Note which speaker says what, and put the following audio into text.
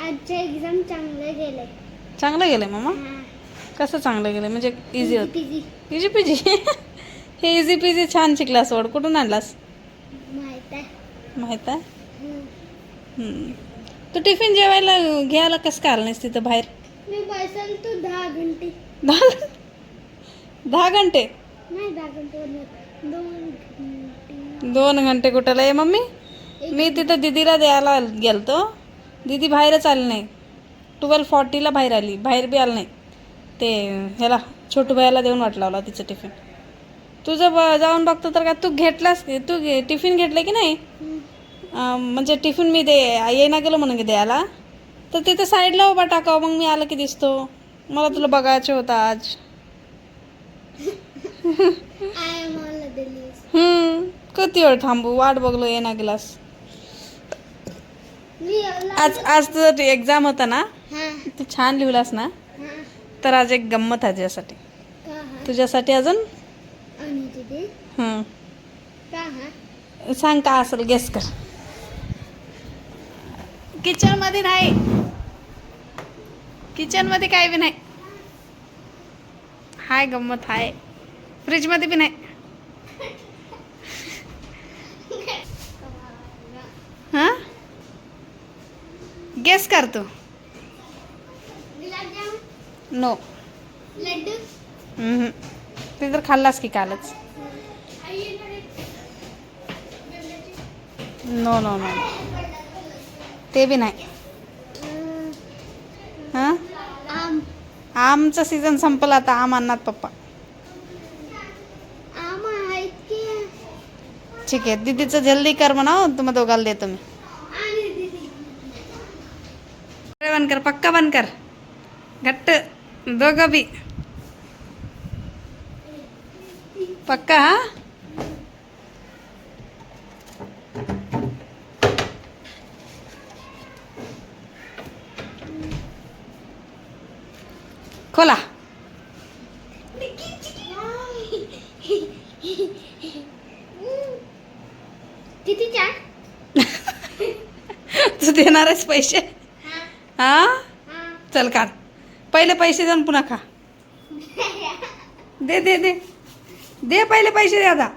Speaker 1: आजचे एक्झाम चांगले गेले.
Speaker 2: चांगलं गेलं मामा? कसं चांगलं गेलं? म्हणजे इझी होत
Speaker 1: पीजी
Speaker 2: इझी पिझी हे इझी पिझी छान शिकलास वड कुठून आणलास?
Speaker 1: माहीत आहे.
Speaker 2: माहीत आहे.
Speaker 1: हम्म.
Speaker 2: तू टिफिन जेवायला घ्यायला कसं काय आलं नाहीस तिथं बाहेर?
Speaker 1: मी बसेल तू दहा घंटे.
Speaker 2: दहा दहा घंटे?
Speaker 1: नाही दहा घंटे. दोन घंटे.
Speaker 2: दोन घंटे कुठं आहे मम्मी? मी तिथं दिदीला द्यायला गेलतो. दिदी बाहेरच आली नाही. ट्वेल्व फॉर्टीला बाहेर आली. बाहेर बी आलं नाही. ते ह्याला छोटू भाईला देऊन वाट लावला तिचं टिफिन तुझं ब जाऊन बघतो तर काय तू घेतलास? की- तू घे टिफिन घेतलं की नाही? म्हणजे टिफिन मी दे येईना गेलो म्हणून की द्यायला. तर तिथं साईडला उभा टाकावं मग मी आलं की दिसतो. मला तुला बघायचं होतं आज. किती वेळ थांबू? वाट बघलो येईना गेलास. आज आज तुझं एक्झाम होता ना? तू छान लिहिलास ना? तर आज एक गंमत आहे तुझ्यासाठी. तुझ्यासाठी अजून? हम्म, सांग का असेल गेस कर. किचनमध्ये नाही. किचनमध्ये काय बी नाही. हाय गंमत हाय. फ्रीजमध्ये बी नाही हा गेस कर तू. नो. ते तर खाल्लास की कालच. नो नो नो ते बी नाही. हां?
Speaker 1: आम.
Speaker 2: आमचं सीझन संपलं आता आम आणणार पप्पा. ठीक आहे दीदीचं जल्दी कर म्हणा तुम्हा दोघाला देतो मी. बंद कर पक्का बंद कर घट्ट दोघं बी पक्का हा खोला तू देणार आहेस पैसे
Speaker 1: हा?
Speaker 2: चल काढ. पहिले पैसे देऊन पुन्हा खा. दे दे दे. दे पहिले पैसे दे आता.